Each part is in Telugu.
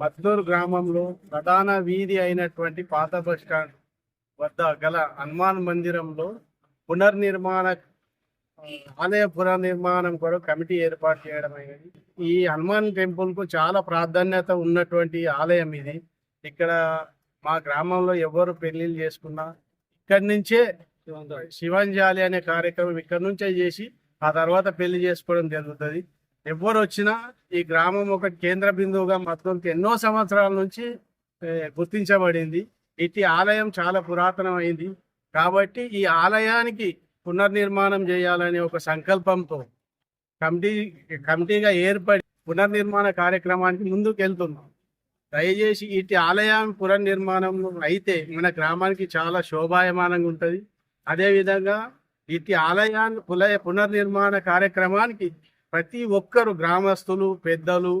మద్దూరు గ్రామంలో ప్రధాన వీధి అయినటువంటి పాత బస్ స్టాండ్ వద్ద గల హనుమాన్ మందిరంలో పునర్నిర్మాణ ఆలయ పునర్నిర్మాణం కూడా కమిటీ ఏర్పాటు చేయడం అయింది. ఈ హనుమాన్ టెంపుల్కు చాలా ప్రాధాన్యత ఉన్నటువంటి ఆలయం ఇది. ఇక్కడ మా గ్రామంలో ఎవరు పెళ్ళిళ్ళు చేసుకున్నా ఇక్కడి నుంచే శివంజాలి అనే కార్యక్రమం ఇక్కడ నుంచే చేసి ఆ తర్వాత పెళ్ళి చేసుకోవడం జరుగుతుంది. ఎవరు వచ్చినా ఈ గ్రామం ఒక కేంద్ర బిందువుగా మొత్తం ఎన్నో సంవత్సరాల నుంచి గుర్తించబడింది. ఇటు ఆలయం చాలా పురాతనమైంది. కాబట్టి ఈ ఆలయానికి పునర్నిర్మాణం చేయాలనే ఒక సంకల్పంతో కమిటీ కమిటీగా ఏర్పడి పునర్నిర్మాణ కార్యక్రమానికి ముందుకు వెళ్తున్నాం దయచేసి ఇటు ఆలయం పునర్నిర్మాణం అయితే మన గ్రామానికి చాలా శోభాయమానంగా ఉంటుంది. అదేవిధంగా ఇటు ఆలయాన్ని పునర్నిర్మాణ కార్యక్రమానికి ప్రతి ఒక్కరు గ్రామస్తులు పెద్దలు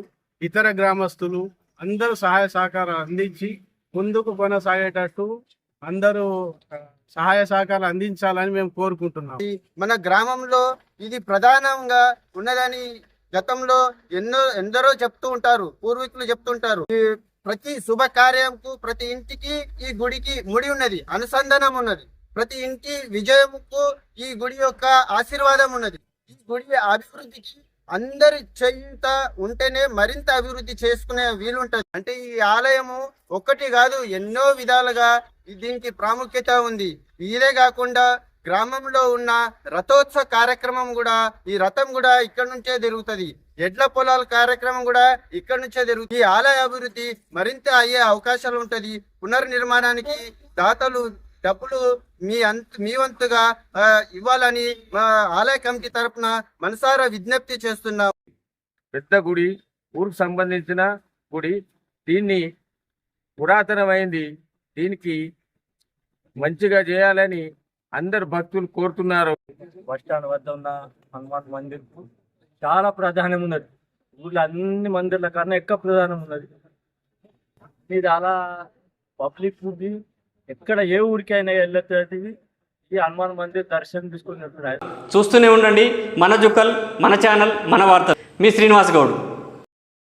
ఇతర గ్రామస్తులు అందరూ సహాయ సహకారం అందించి ముందుకు కొనసాగేటట్టు అందరూ సహాయ సహకారాలు అందించాలని మేము కోరుకుంటున్నాం. మన గ్రామంలో ఇది ప్రధానంగా ఉన్నదని గతంలో ఎన్నో ఎందరో చెప్తూ ఉంటారు పూర్వీకులు చెప్తుంటారు ఈ ప్రతి శుభకార్యంకు ప్రతి ఇంటికి ఈ గుడికి ముడి ఉన్నది అనుసంధానం ఉన్నది. ప్రతి ఇంటి విజయముకు ఈ గుడి యొక్క ఆశీర్వాదం ఉన్నది. గుడి అభివృద్ధికి అందరి చేయుత ఉంటేనే మరింత అభివృద్ధి చేసుకునే వీలుంటది. అంటే ఈ ఆలయము ఒక్కటి కాదు ఎన్నో విధాలుగా దీనికి ప్రాముఖ్యత ఉంది. ఇదే కాకుండా గ్రామంలో ఉన్న రథోత్సవ కార్యక్రమం కూడా ఈ రథం కూడా ఇక్కడ నుంచే జరుగుతుంది. ఎడ్ల పొలాల కార్యక్రమం కూడా ఇక్కడ నుంచే జరుగుతుంది. ఈ ఆలయ అభివృద్ధి మరింత అయ్యే అవకాశాలు ఉంటది. పునర్నిర్మాణానికి దాతలు డబ్బులు మీ అంత మీ వంతుగా ఇవ్వాలని మా ఆలయ కమిటీ తరపున మనసారా విజ్ఞప్తి చేస్తున్నాం. పెద్ద గుడి ఊరికి సంబంధించిన గుడి దీన్ని పురాతనమైంది దీనికి మంచిగా చేయాలని అందరు భక్తులు కోరుతున్నారు. బస్ స్టాండ్ వద్ద ఉన్న హనుమాన్ మందిర్ చాలా ప్రాధాన్యం ఉన్నది. ఊళ్ళో అన్ని మందిర్ల కన్నా ఎక్కువ ప్రాధాన్యం ఉన్నది. ఇది చాలా పబ్లిక్ ఉంది ఎక్కడ ఏ ఊరికైనా వెళ్ళేది ఈ హనుమాన్ మందిర్ దర్శనం తీసుకుని చూస్తూనే ఉండండి. మన జుక్కల్ మన ఛానల్ మన వార్త మీ శ్రీనివాస్ గౌడ్.